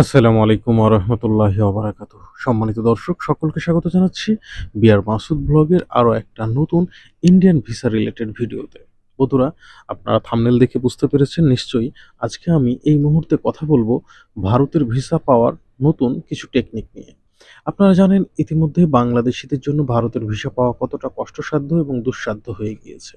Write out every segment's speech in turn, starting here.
আসসালামু আলাইকুম আরহামতুল্লাহ আবরাকাত সম্মানিত দর্শক, সকলকে স্বাগত জানাচ্ছি বিআর মাসুদ ব্লগের আরও একটা নতুন ইন্ডিয়ান ভিসা রিলেটেড ভিডিওতে। বন্ধুরা, আপনারা থামনেল দেখে বুঝতে পেরেছেন নিশ্চয়ই আজকে আমি এই মুহূর্তে কথা বলব ভারতের ভিসা পাওয়ার নতুন কিছু টেকনিক নিয়ে। আপনারা জানেন ইতিমধ্যে বাংলাদেশিদের জন্য ভারতের ভিসা পাওয়া কতটা কষ্টসাধ্য এবং দুঃসাধ্য হয়ে গিয়েছে।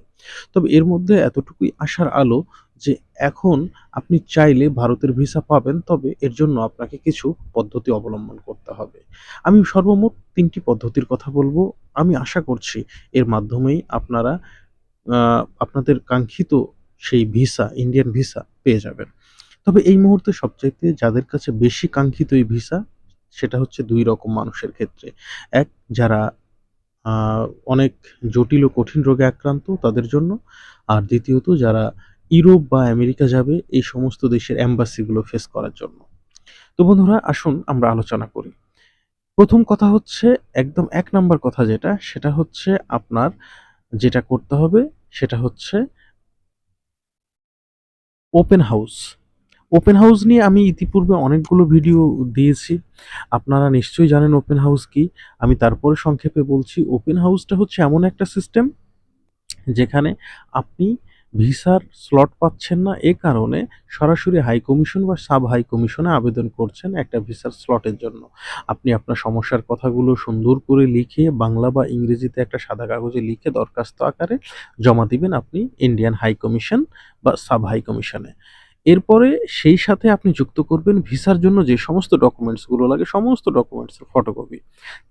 তবে এর মধ্যে এতটুকুই আশার আলো যে এখন আপনি চাইলে ভারতের ভিসা পাবেন, তবে এর জন্য আপনাকে কিছু পদ্ধতি অবলম্বন করতে হবে। আমি সর্বমোট তিনটি পদ্ধতির কথা বলব। আমি আশা করছি এর মাধ্যমেই আপনারা আপনাদের কাঙ্ক্ষিত সেই ভিসা, ইন্ডিয়ান ভিসা পেয়ে যাবেন। তবে এই মুহূর্তে সবচাইতে যাদের কাছে বেশি কাঙ্ক্ষিত এই ভিসা সেটা হচ্ছে দুই রকম মানুষের ক্ষেত্রে। এক, যারা অনেক জটিল ও কঠিন রোগে আক্রান্ত তাদের জন্য। আর দ্বিতীয়ত, যারা ইউরোপ বা আমেরিকা যাবে এই সমস্ত দেশের অ্যাম্বাসিগুলো ফেস করার জন্য। তো বন্ধুরা, আসুন আমরা আলোচনা করি। প্রথম কথা হচ্ছে, একদম এক নাম্বার কথা যেটা, সেটা হচ্ছে আপনার যেটা করতে হবে, সেটা হচ্ছে ওপেন হাউস ওপেন হাউস নিয়ে আমি ইতিপূর্বে অনেকগুলো ভিডিও দিয়েছি। আপনারা নিশ্চয়ই জানেন ওপেন হাউস কি। আমি তারপরে সংক্ষেপে বলছি ওপেন হাউসটা হচ্ছে এমন একটা সিস্টেম যেখানে আপনি ভিসার স্লট পাচ্ছেন না। এ কারণে সরাসরি হাই কমিশন বা সাব হাই কমিশনে আবেদন করছেন একটা ভিসার স্লটের জন্য। আপনি আপনার সমস্যার কথাগুলো সুন্দর করে লিখে বাংলা বা ইংরেজিতে একটা সাদা কাগজে লিখে দরখাস্ত আকারে জমা দিবেন আপনি ইন্ডিয়ান হাই কমিশন বা সাব হাই কমিশনে এরপরে সেই সাথে আপনি যুক্ত করবেন ভিসার জন্য যে সমস্ত ডকুমেন্টসগুলো লাগে, সমস্ত ডকুমেন্টসের ফটোকপি।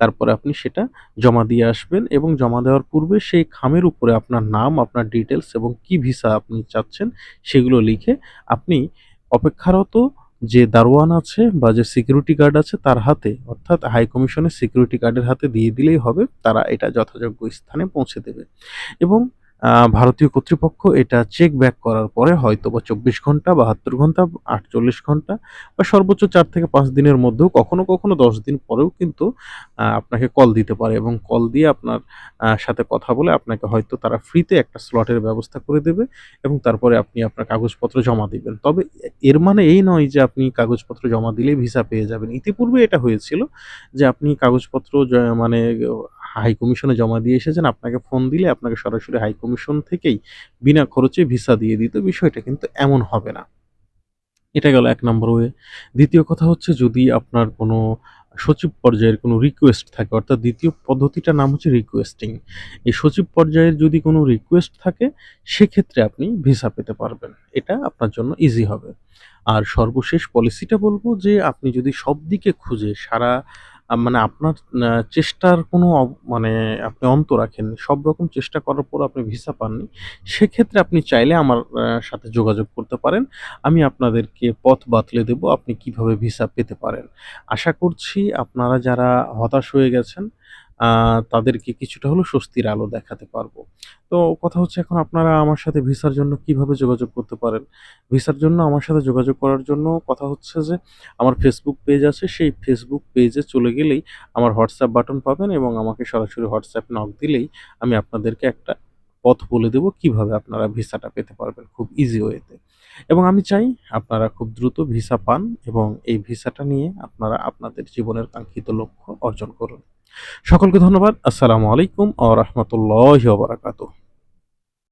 তারপরে আপনি সেটা জমা দিয়ে আসবেন এবং জমা দেওয়ার পূর্বে সেই খামের উপরে আপনার নাম, আপনার ডিটেলস এবং কি ভিসা আপনি চাচ্ছেন সেগুলো লিখে আপনি অপেক্ষারত যে দারোয়ান আছে বা যে সিকিউরিটি গার্ড আছে তার হাতে, অর্থাৎ হাই কমিশনের সিকিউরিটি গার্ডের হাতে দিয়ে দিলেই হবে, তারা এটা যথাযোগ্য স্থানে পৌঁছে দেবে। এবং ভারতীয় কর্তৃপক্ষ এটা চেক ব্যাক করার পরে হয়তো বা চব্বিশ ঘণ্টা, বাহাত্তর ঘণ্টা, আটচল্লিশ ঘণ্টা বা সর্বোচ্চ চার থেকে পাঁচ দিনের মধ্যেও কখনো কখনো দশ দিন পরেও কিন্তু আপনাকে কল দিতে পারে এবং কল দিয়ে আপনার সাথে কথা বলে আপনাকে হয়তো তারা ফ্রিতে একটা স্লটের ব্যবস্থা করে দেবে এবং তারপরে আপনি আপনার কাগজপত্র জমা দিবেন। তবে এর মানে এই নয় যে আপনি কাগজপত্র জমা দিলেই ভিসা পেয়ে যাবেন। ইতিপূর্বে এটা হয়েছিল যে আপনি কাগজপত্র মানে হাই কমিশনে জমা দিয়ে এসেছেন, আপনাকে ফোন দিলে আপনাকে সরাসরি হাই কমিশন থেকেই বিনা খরচে ভিসা দিয়ে দিত। বিষয়টা কিন্তু এমন হবে না। এটা গেল এক নম্বর ওয়ে। দ্বিতীয় কথা হচ্ছে, যদি আপনার কোনো সচিব পর্যায়ের কোনো রিকোয়েস্ট থাকে, অর্থাৎ দ্বিতীয় পদ্ধতিটার নাম হচ্ছে রিকোয়েস্টিং এই সচিব পর্যায়ের যদি কোনো রিকোয়েস্ট থাকে, সেক্ষেত্রে আপনি ভিসা পেতে পারবেন। এটা আপনার জন্য ইজি হবে। আর সর্বশেষ পলিসিটা বলব যে, আপনি যদি সব দিকে খুঁজে সারা মানে আপনার চেষ্টার কোনো মানে আপনি অন্ত রাখেননি, সব রকম চেষ্টা করার পর আপনি ভিসা পাননি, সেক্ষেত্রে আপনি চাইলে আমার সাথে যোগাযোগ করতে পারেন। আমি আপনাদেরকে পথ বাতলে দেব আপনি কীভাবে ভিসা পেতে পারেন। আশা করছি আপনারা যারা হতাশ হয়ে গেছেন তাদেরকে কিছুটা হলেও স্বস্তির আলো দেখাতে পারব। তো কথা হচ্ছে এখন আপনারা আমার সাথে ভিসার জন্য কীভাবে যোগাযোগ করতে পারেন? ভিসার জন্য আমার সাথে যোগাযোগ করার জন্য কথা হচ্ছে যে, আমার ফেসবুক পেজ আছে, সেই ফেসবুক পেজে চলে গেলেই আমার হোয়াটসঅ্যাপ বাটন পাবেন এবং আমাকে সরাসরি হোয়াটসঅ্যাপ নক দিলেই আমি আপনাদেরকে একটা পথ বলে দেব কীভাবে আপনারা ভিসাটা পেতে পারবেন খুব ইজি ওয়েতে এবং আমি চাই আপনারা খুব দ্রুত ভিসা পান এবং এই ভিসাটা নিয়ে আপনারা আপনাদের জীবনের কাঙ্ক্ষিত লক্ষ্য অর্জন করুন। সকলকে ধন্যবাদ। আসসালামু আলাইকুম ও রহমতুল্লাহ বারাকাতুহ।